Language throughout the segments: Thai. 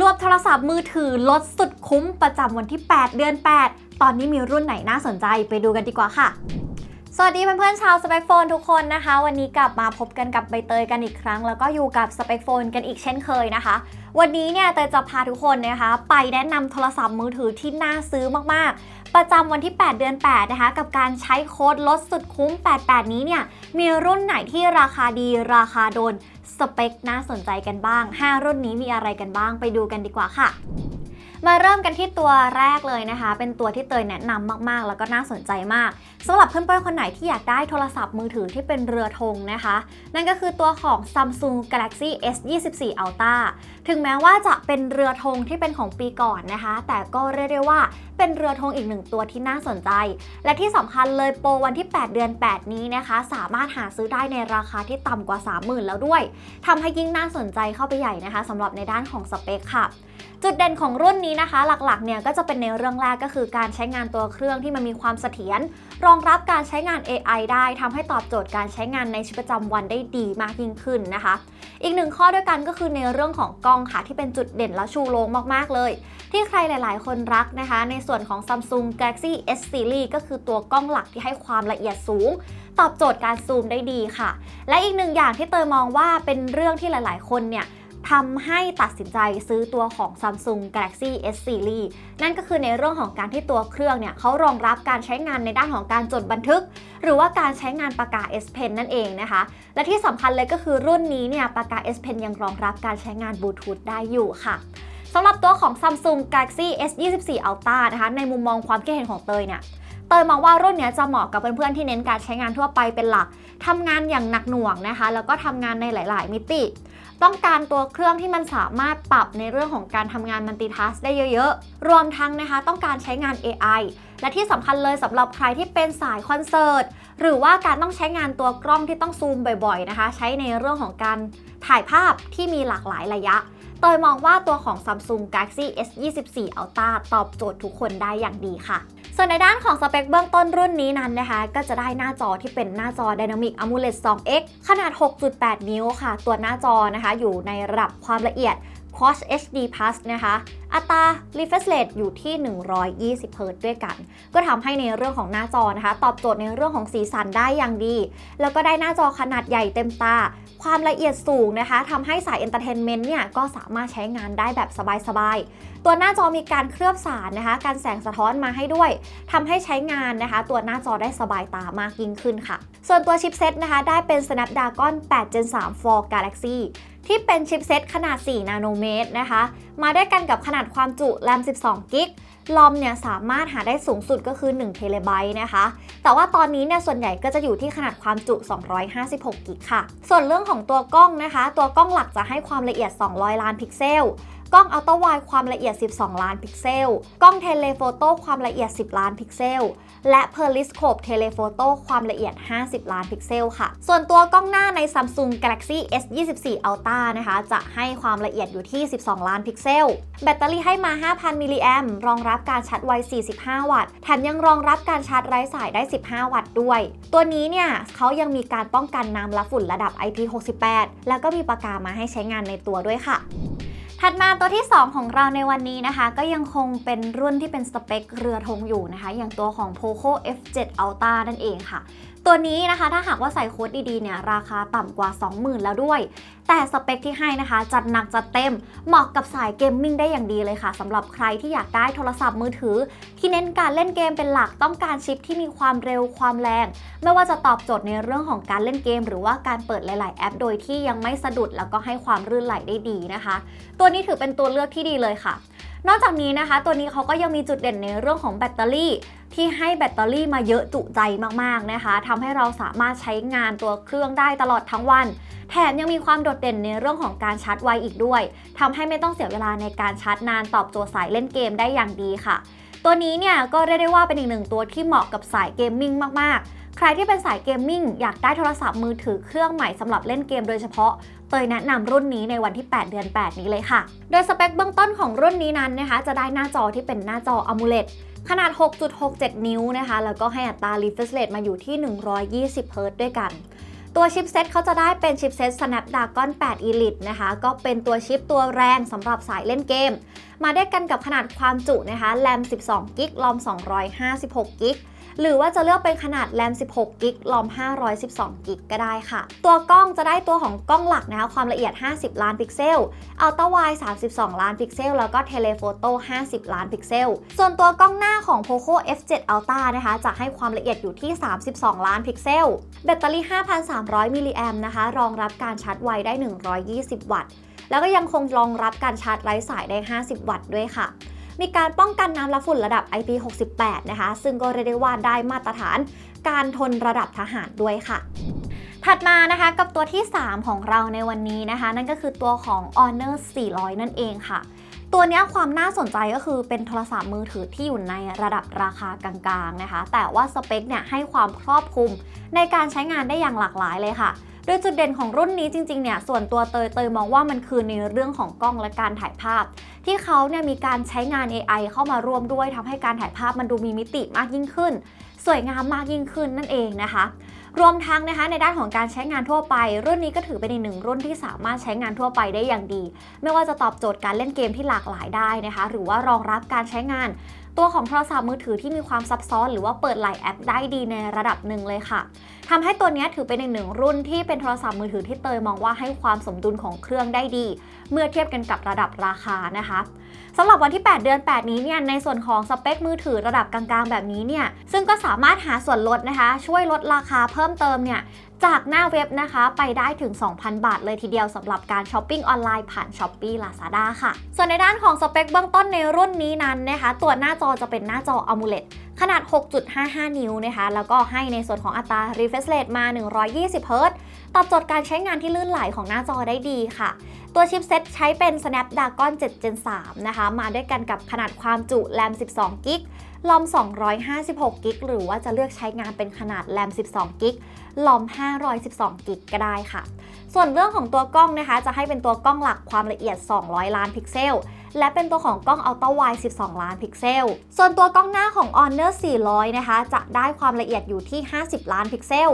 รวมโทรศัพท์มือถือลดสุดคุ้มประจำวันที่ 8 เดือน 8 ตอนนี้มีรุ่นไหนน่าสนใจไปดูกันดีกว่าค่ะสวัสดีเพื่อนๆชาวสเปคโฟนทุกคนนะคะ วันนี้กลับมาพบกันกับใบเตยกันอีกครั้ง แล้วก็อยู่กับสเปคโฟนกันอีกเช่นเคยนะคะ วันนี้เนี่ยเตยจะพาทุกคนนะคะ ไปแนะนำโทรศัพท์มือถือที่น่าซื้อมากๆ ประจำวันที่ 8 เดือน 8 นะคะ กับการใช้โค้ดลดสุดคุ้ม 88 นี้เนี่ย มีรุ่นไหนที่ราคาดีราคาโดน สเปคน่าสนใจกันบ้าง 5 รุ่นนี้มีอะไรกันบ้างไปดูกันดีกว่าค่ะ มาเริ่มกันที่ตัวแรกเลยนะคะ เป็นตัวที่เตยแนะนำมากๆ แล้วก็น่าสนใจมากสำหรับเพื่อนๆคนไหนที่อยากได้โทรศัพท์มือถือที่เป็นเรือธงนะคะ นั่นก็คือตัวของ Samsung Galaxy S24 Ultra ถึงแม้ว่าจะเป็นเรือธงที่เป็นของปีก่อนนะคะ แต่ก็เรียกได้ว่าเป็นเรือธงอีกหนึ่งตัวที่น่าสนใจ และที่สำคัญเลยโปรวันที่ 8 เดือน 8 นี้นะคะ สามารถหาซื้อได้ในราคาที่ต่ำกว่า 30,000 แล้วด้วยทำให้ยิ่งน่าสนใจเข้าไปใหญ่นะคะสำหรับในด้านของสเปคค่ะ จุดเด่นของรุ่นนี้นะคะหลักๆเนี่ยก็จะเป็นในเรื่องแรกก็คือการใช้งานตัวเครื่องที่มันมีความเสถียรรองรับการใช้งาน AI ได้ทำให้ตอบโจทย์การใช้งานในชีวิตประจำวันได้ดีมากยิ่งขึ้นนะคะ อีกหนึ่งข้อด้วยกันก็คือในเรื่องของกล้องค่ะที่เป็นจุดเด่นและชูโรงมากๆเลย ที่ใครหลาย ๆ คนรักนะคะ ในส่วนของ Samsung Galaxy S Series ก็คือตัวกล้องหลักที่ให้ความละเอียดสูง ตอบโจทย์การซูมได้ดีค่ะ และอีกหนึ่งอย่างที่เตยมองว่าเป็นเรื่องที่หลาย ๆ คนเนี่ย ทำให้ตัดสินใจซื้อตัวของ Samsung Galaxy S Series นั่นก็คือในเรื่องของการที่ตัวเครื่องเนี่ยเขารองรับการใช้งานในด้านของการจดบันทึก หรือว่าการใช้งานปากกา S Pen นั่นเองนะคะ และที่สำคัญเลยก็คือรุ่นนี้เนี่ยปากกา S Pen ยังรองรับการใช้งานบลูทูธได้อยู่ค่ะสำหรับตัวของ Samsung Galaxy S 24 Ultra นะคะในมุมมองความคิดเห็นของเตยเนี่ยเตยมองว่ารุ่นเนี้ยจะเหมาะกับเพื่อนๆที่เน้นการใช้งานทั่วไปเป็นหลัก ทำงานอย่างหนักหน่วงนะคะ แล้วก็ทำงานในหลาย ๆ มิติ ต้องการตัวเครื่องที่มันสามารถปรับในเรื่องของการทำงานมัลติทัสได้เยอะๆ รวมทั้งนะคะต้องการใช้งาน AI และที่สำคัญเลยสำหรับใครที่เป็นสายคอนเสิร์ตหรือว่าการต้องใช้งานตัวกล้องที่ต้องซูมบ่อยๆนะคะ ใช้ในเรื่องของการถ่ายภาพที่มีหลากหลายระยะเตยมองว่าตัวของ Samsung Galaxy S24 Ultra ตอบโจทย์ทุกคนได้อย่างดีค่ะ ส่วนในด้านของสเปคเบื้องต้นรุ่นนี้นั้นนะคะ ก็จะได้หน้าจอที่เป็นหน้าจอ Dynamic AMOLED 2X ขนาด 6.8 นิ้วค่ะ ตัวหน้าจอนะคะ อยู่ในระดับความละเอียด Quad HD Plus นะคะ อัตรา refresh rate อยู่ที่ 120 Hz ด้วยกัน ก็ทำให้ในเรื่องของหน้าจอนะคะ ตอบโจทย์ในเรื่องของสีสันได้อย่างดี แล้วก็ได้หน้าจอขนาดใหญ่เต็มตา ความละเอียดสูงนะคะทำให้สายเอนเตอร์เทนเมนต์เนี่ยก็สามารถใช้งานได้แบบสบายๆ ตัวหน้าจอมีการเคลือบสารนะคะการแสงสะท้อนมาให้ด้วยทำให้ใช้งานนะคะ ตัวหน้าจอได้สบายตามากยิ่งขึ้นค่ะ ส่วนตัวชิปเซตนะคะได้เป็น Snapdragon 8 Gen 3 for Galaxy ที่เป็นชิปเซตขนาด 4 นาโนเมตรนะคะ มาด้วยกันกับขนาดความจุแรม12 กิก ลอมเนี่ยสามารถหาได้สูงสุดก็คือ1เทเลไบต์นะคะ แต่ว่าตอนนี้เนี่ยส่วนใหญ่ก็จะอยู่ที่ขนาดความจุ 256 กิกค่ะ ส่วนเรื่องของตัวกล้องนะคะ ตัวกล้องหลักจะให้ความละเอียด 200 ล้านพิกเซล กล้องอัลตร้าไวด์ความละเอียด 12 ล้านพิกเซล กล้องเทเลโฟโต้ความละเอียด 10 ล้านพิกเซล และเพอร์ลิสโคปเทเลโฟโต้ความละเอียด 50 ล้านพิกเซลค่ะ ส่วนตัวกล้องหน้าใน Samsung Galaxy S24 Ultra นะคะ จะให้ความละเอียดอยู่ที่ 12 ล้านพิกเซล แบตเตอรี่ให้มา 5,000 มิลลิแอมรองรับการชาร์จไว 45 วัตต์ แถมยังรองรับการชาร์จไร้สายได้ 15 วัตต์ด้วย ตัวนี้เนี่ยเขายังมีการป้องกันน้ำและฝุ่นระดับ IP68 แล้วก็มีปากกามาให้ใช้งานในตัวด้วยค่ะ ถัดมาตัวที่ 2 ของเราในวันนี้นะคะ ก็ยังคงเป็นรุ่นที่เป็นสเปคเรือธงอยู่นะคะ อย่างตัวของ Poco F7 Ultra นั่นเองค่ะ ตัวนี้นะคะถ้าหากว่าใส่โค้ดดีๆเนี่ยราคาต่ำกว่า 20,000 แล้วด้วย แต่สเปคที่ให้นะคะ จัดหนักจัดเต็มเหมาะกับสายเกมมิ่งได้อย่างดีเลยค่ะสำหรับใครที่อยากได้โทรศัพท์มือถือ ที่เน้นการเล่นเกมเป็นหลักต้องการชิปที่มีความเร็วความแรง ไม่ว่าจะตอบโจทย์ในเรื่องของการเล่นเกม หรือว่าการเปิดหลาย ๆ แอป โดยที่ยังไม่สะดุดแล้วก็ให้ความรื่นไหลได้ดีนะคะ ตัวนี้ถือเป็นตัวเลือกที่ดีเลยค่ะ นอกจากนี้นะคะ ตัวนี้เขาก็ยังมีจุดเด่นในเรื่องของแบตเตอรี่ ที่ให้แบตเตอรี่มาเยอะจุใจมากๆนะคะทำให้เราสามารถใช้งานตัวเครื่องได้ตลอดทั้งวัน แถมยังมีความโดดเด่นในเรื่องของการชาร์จไวอีกด้วยทำให้ไม่ต้องเสียเวลาในการชาร์จนานตอบโจทย์สายเล่นเกมได้อย่างดีค่ะตัวนี้เนี่ยก็เรียกได้ว่าเป็นอีกหนึ่งตัวที่เหมาะกับสายเกมมิ่งมากๆ ใครที่เป็นสายเกมมิ่งอยากได้โทรศัพท์มือถือเครื่องใหม่สำหรับเล่นเกมโดยเฉพาะเตยแนะนำรุ่นนี้ในวันที่ 8 เดือน 8 นี้เลยค่ะ โดยสเปคเบื้องต้นของรุ่นนี้นั้นนะคะ จะได้หน้าจอที่เป็นหน้าจอ AMOLED ขนาด 6.67 นิ้วนะคะ แล้วก็ให้อัตรา refresh rate มาอยู่ที่ 120 Hz ด้วยกัน ตัวชิปเซ็ตเขาจะได้เป็นชิปเซ็ต Snapdragon 8 Elite นะคะ ก็เป็นตัวชิปตัวแรงสำหรับสายเล่นเกม มาได้กันกับขนาดความจุนะคะแรม12กิกลอม256กิก หรือว่าจะเลือกเป็นขนาดแรม 16 กิกลอม 512 กิกก็ได้ค่ะ ตัวกล้องจะได้ตัวของกล้องหลักนะคะความละเอียด 50 ล้านพิกเซลอัลตร้าไวด์32 ล้านพิกเซล แล้วก็เทเลโฟโต้ 50 ล้านพิกเซล ส่วนตัวกล้องหน้าของ Poco F7 Ultra นะคะ จะให้ความละเอียดอยู่ที่ 32 ล้านพิกเซล แบตเตอรี่ 5,300 มิลลิแอมนะคะ รองรับการชาร์จไวได้ 120 วัตต์ แล้วก็ยังคงรองรับการชาร์จไร้สายได้ 50 วัตต์ด้วยค่ะ มีการป้องกันน้ำและฝุ่นระดับ IP68 นะคะ ซึ่งก็เรียกได้ว่าได้มาตรฐานการทนระดับทหารด้วยค่ะถัดมานะคะกับตัวที่ 3 ของเราในวันนี้นะคะ นั่นก็คือตัวของ Honor 400 นั่นเองค่ะ ตัวนี้ความน่าสนใจก็คือเป็นโทรศัพท์มือถือที่อยู่ในระดับราคากลางๆนะคะ แต่ว่าสเปคเนี่ยให้ความครอบคลุมในการใช้งานได้อย่างหลากหลายเลยค่ะ โดยจุดเด่นของรุ่นนี้จริงๆเนี่ยส่วนตัวเตยเตยมองว่ามันคือในเรื่องของกล้องและการถ่ายภาพ ที่เขาเนี่ยมีการใช้งาน AI เข้ามาร่วมด้วยทำให้การถ่ายภาพมันดูมีมิติมากยิ่งขึ้น สวยงามมากยิ่งขึ้นนั่นเองนะคะ รวมทั้งนะคะในด้านของการใช้งานทั่วไป รุ่นนี้ก็ถือเป็นอีกหนึ่งรุ่นที่สามารถใช้งานทั่วไปได้อย่างดี ไม่ว่าจะตอบโจทย์การเล่นเกมที่หลากหลายได้นะคะ หรือว่ารองรับการใช้งานตัวของโทรศัพท์มือถือที่มีความซับซ้อน หรือว่าเปิดหลายแอปได้ดีในระดับหนึ่งเลยค่ะทำให้ตัวนี้ถือเป็นอีกหนึ่งรุ่นที่เป็นโทรศัพท์มือถือที่เตยมองว่าให้ความสมดุลของเครื่องได้ดี เมื่อเทียบกันกับระดับราคานะคะ สำหรับวันที่ 8 เดือน 8 นี้เนี่ยในส่วนของสเปคมือถือระดับกลางๆ แบบนี้เนี่ยซึ่งก็สามารถหาส่วนลดนะคะ ช่วยลดราคาเพิ่มเติมเนี่ยจากหน้าเว็บนะคะไปได้ถึง 2,000 บาทเลยทีเดียวสำหรับการช้อปปิ้งออนไลน์ผ่าน s h อ p e e Lazada ค่ะ ส่วนในด้านของสเปคเบื้องต้นในรุ่นนี้นั้นนะคะ ตัวหน้าจอจะเป็นหน้าจอ AMOLED ขนาด 6.55 นิ้วนะคะ แล้วก็ให้ในส่วนของอัตรา refresh rate มา 120 Hz ตอบโจทย์การใช้งานที่ลื่นไหลของหน้าจอได้ดีค่ะ ตัวชิปเซ็ตใช้เป็น Snapdragon 7 Gen 3 นะคะ มาด้วยกันกับขนาดความจุแรม 12 กิกลอม 256 กิกหรือว่าจะเลือกใช้งานเป็นขนาดแรม 12 กิกลอม 512 กิกก็ได้ค่ะ ส่วนเรื่องของตัวกล้องนะคะ จะให้เป็นตัวกล้องหลักความละเอียด 200 ล้านพิกเซล และเป็นตัวของกล้องอัลตร้าไวด์12 ล้านพิกเซล ส่วนตัวกล้องหน้าของ Honor 400 นะคะ จะได้ความละเอียดอยู่ที่ 50 ล้านพิกเซล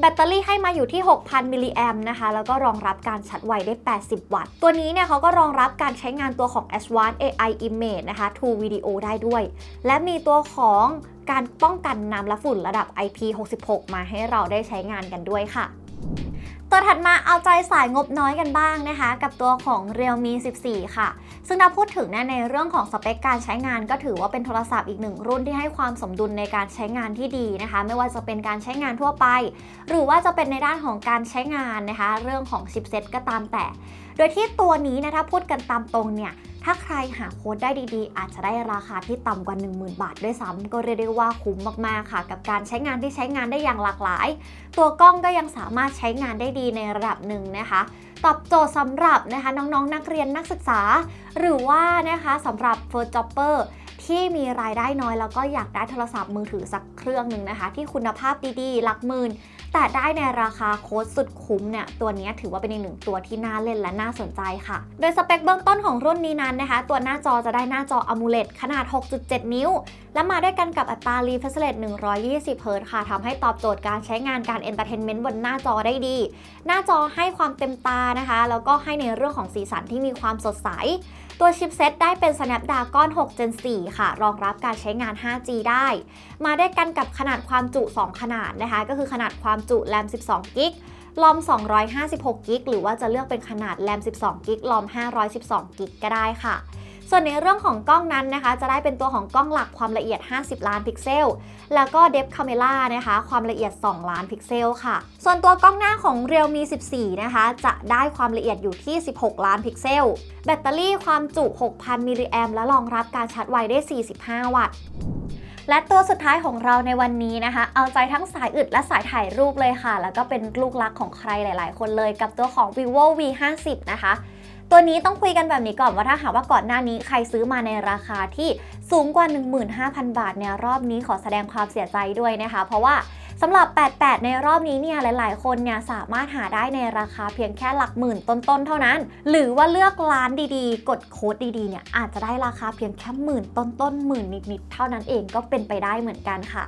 แบตเตอรี่ให้มาอยู่ที่ 6,000 มิลลิแอมนะคะ แล้วก็รองรับการชาร์จไวได้ 80 วัตต์ ตัวนี้เนี่ยเขาก็รองรับการใช้งานตัวของ Advanced AI Image นะคะ True Video ได้ด้วย และมีตัวของการป้องกันน้ำและฝุ่นระดับ IP66 มาให้เราได้ใช้งานกันด้วยค่ะ ตัวถัดมาเอาใจสายงบน้อยกันบ้างนะคะ กับตัวของ Realme 14 ค่ะ ซึ่งถ้าพูดถึงนะในเรื่องของสเปคการใช้งานก็ถือว่าเป็นโทรศัพท์อีกหนึ่งรุ่นที่ให้ความสมดุลในการใช้งานที่ดีนะคะ ไม่ว่าจะเป็นการใช้งานทั่วไป หรือว่าจะเป็นในด้านของการใช้งานนะคะ เรื่องของชิปเซ็ตก็ตามแต่ โดยที่ตัวนี้นะถ้าพูดกันตามตรงเนี่ย ถ้าใครหาโค้ดได้ดีๆ อาจจะได้ราคาที่ต่ำกว่า 10,000 บาทด้วยซ้ำก็เรียกได้ว่าคุ้มมากๆค่ะ กับการใช้งานที่ใช้งานได้อย่างหลากหลาย ตัวกล้องก็ยังสามารถใช้งานได้ดีในระดับหนึ่งนะคะตอบโจทย์สำหรับนะคะน้องๆนักเรียนนักศึกษา หรือว่านะคะสำหรับ First Jobber ที่มีรายได้น้อยแล้วก็อยากได้โทรศัพท์มือถือสักเครื่องหนึ่งนะคะ ที่คุณภาพดีๆ หลักหมื่น แต่ได้ในราคาโค้ดสุดคุ้มเนี่ยตัวนี้ถือว่าเป็นอีกหนึ่งตัวที่น่าเล่นและน่าสนใจค่ะ โดยสเปคเบื้องต้นของรุ่นนี้นั้นนะคะ ตัวหน้าจอจะได้หน้าจอ AMOLED ขนาด 6.7 นิ้ว และมาด้วยกันกับอัตรา refresh rate 120 Hz ค่ะทำให้ตอบโจทย์การใช้งานการ entertainment บนหน้าจอได้ดี หน้าจอให้ความเต็มตานะคะ แล้วก็ให้ในเรื่องของสีสันที่มีความสดใส ตัวชิปเซ็ตได้เป็น Snapdragon 6 Gen 4 ค่ะ รองรับการใช้งาน 5G ได้ มาได้กันกับขนาดความจุ 2 ขนาดนะคะ ก็คือขนาดความจุแรม12 กิกลอม 256 กิก หรือว่าจะเลือกเป็นขนาดแรม12 กิก ลอม 512 กิก ก็ได้ค่ะ ส่วนในเรื่องของกล้องนั้นนะคะ จะได้เป็นตัวของกล้องหลักความละเอียด 50 ล้านพิกเซล แล้วก็ Depth Camera นะคะ ความละเอียด 2 ล้านพิกเซลค่ะ ส่วนตัวกล้องหน้าของ Realme 14 นะคะ จะได้ความละเอียดอยู่ที่ 16 ล้านพิกเซล แบตเตอรี่ความจุ 6,000 มิลลิแอมและรองรับการชาร์จไวได้ 45 วัตต์และตัวสุดท้ายของเราในวันนี้นะคะ เอาใจทั้งสายอึดและสายถ่ายรูปเลยค่ะ แล้วก็เป็นลูกรักของใครหลาย ๆ คนเลยกับตัวของ vivo v 5 0นะคะ ตัวนี้ต้องคุยกันแบบนี้ก่อนว่าถ้าหากว่าก่อนหน้านี้ใครซื้อมาในราคาที่สูงกว่า 15,000 บาทเนี่ยรอบนี้ขอแสดงความเสียใจด้วยนะคะ เพราะว่าสำหรับ 88 ในรอบนี้เนี่ยหลาย ๆ คนเนี่ยสามารถหาได้ในราคาเพียงแค่หลักหมื่นต้น ๆ เท่านั้น หรือว่าเลือกร้านดีๆ กดโค้ดดี ๆ เนี่ยอาจจะได้ราคาเพียงแค่หมื่นต้น ๆ หมื่นนิด ๆ เท่านั้นเองก็เป็นไปได้เหมือนกันค่ะ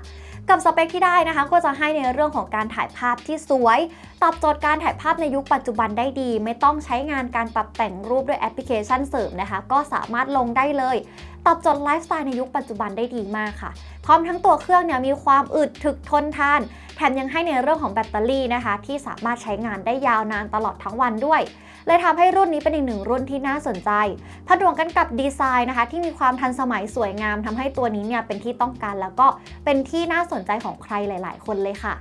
กับสเปคที่ได้นะคะก็จะให้ในเรื่องของการถ่ายภาพที่สวย ตอบโจทย์การถ่ายภาพในยุคปัจจุบันได้ดี ไม่ต้องใช้งานการปรับแต่งรูปด้วยแอปพลิเคชันเสริมนะคะ ก็สามารถลงได้เลย ตอบโจทย์ไลฟ์สไตล์ในยุคปัจจุบันได้ดีมากค่ะ พร้อมทั้งตัวเครื่องเนี่ยมีความอึดถึกทนทาน แถมยังให้ในเรื่องของแบตเตอรี่นะคะ ที่สามารถใช้งานได้ยาวนานตลอดทั้งวันด้วยเลยทำให้รุ่นนี้เป็นอีกหนึ่งรุ่นที่น่าสนใจผนวกกันกับดีไซน์นะคะ ที่มีความทันสมัยสวยงามทำให้ตัวนี้เนี่ยเป็นที่ต้องการแล้วก็เป็นที่น่าสนใจของใครหลาย ๆ คนเลยค่ะ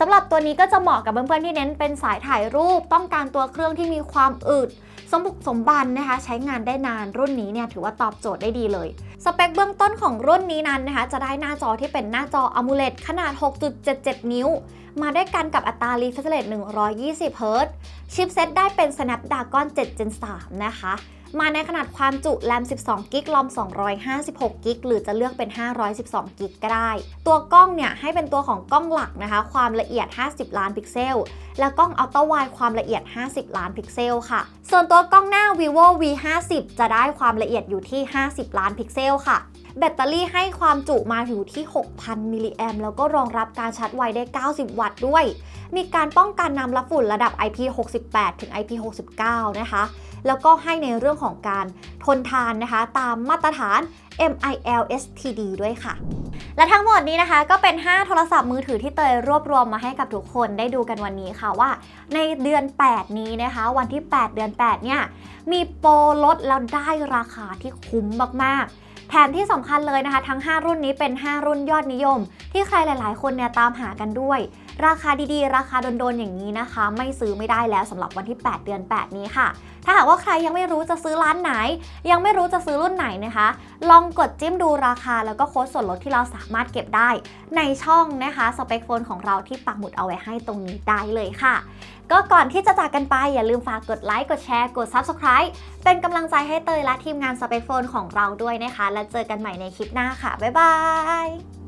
สำหรับตัวนี้ก็จะเหมาะกับเพื่อนๆที่เน้นเป็นสายถ่ายรูป ต้องการตัวเครื่องที่มีความอึดสมบุกสมบันนะคะ ใช้งานได้นานรุ่นนี้เนี่ยถือว่าตอบโจทย์ได้ดีเลย สเปคเบื้องต้นของรุ่นนี้นั้นนะคะ จะได้หน้าจอที่เป็นหน้าจอ AMOLED ขนาด 6.77 นิ้ว มาด้วยกันกับอัตรา refresh rate 120 Hz ชิปเซตได้เป็น Snapdragon 7 Gen 3 นะคะ มาในขนาดความจุแรม12 กิกลอม256 กิก หรือจะเลือกเป็น 512 กิกก็ได้ ตัวกล้องเนี่ยให้เป็นตัวของกล้องหลักนะคะ ความละเอียด 50 ล้านพิกเซล และกล้องอัลตร้าไวด์ความละเอียด 50 ล้านพิกเซลค่ะ ส่วนตัวกล้องหน้า vivo v 5 0จะได้ความละเอียดอยู่ที่ 50 ล้านพิกเซลค่ะ แบตเตอรี่ให้ความจุมาอยู่ที่ 6,000 มิลลิแอมแล้วก็รองรับการชาร์จไวได้ 90 วัตต์ด้วย มีการป้องกันน้ำละฝุ่นระดับ IP68 ถึง IP69 นะคะ แล้วก็ให้ในเรื่องของการทนทานนะคะ ตามมาตรฐาน MIL STD ด้วยค่ะ และทั้งหมดนี้นะคะก็เป็น 5 โทรศัพท์มือถือที่เตยรวบรวมมาให้กับทุกคนได้ดูกันวันนี้ค่ะว่า ในเดือน 8 นี้นะคะ วันที่ 8 เดือน 8 เนี่ย มีโปรลดแล้วได้ราคาที่คุ้มมากๆ ถมที่สำคัญเลยนะคะ ทั้ง 5 รุ่นนี้เป็น 5 รุ่นยอดนิยม ที่ใครหลาย ๆ คนเนี่ยตามหากันด้วย ราคาดีๆ ราคาโดน ๆ อย่างนี้นะคะ ไม่ซื้อไม่ได้แล้วสำหรับวันที่ 8 เดือน 8 นี้ค่ะ ถ้าหากว่าใครยังไม่รู้จะซื้อร้านไหน ยังไม่รู้จะซื้อรุ่นไหนนะคะ ลองกดจิ้มดูราคาแล้วก็โค้ดส่วนลดที่เราสามารถเก็บได้ ในช่องนะคะสเปคโฟนของเราที่ปักหมุดเอาไว้ให้ตรงนี้ได้เลยค่ะ ก็ก่อนที่จะจากกันไปอย่าลืมฝากกดไลค์กดแชร์กด Subscribe เป็นกำลังใจให้เตยและทีมงานสเปคโฟนของเราด้วยนะคะ แล้วเจอกันใหม่ในคลิปหน้าค่ะ บ๊ายบาย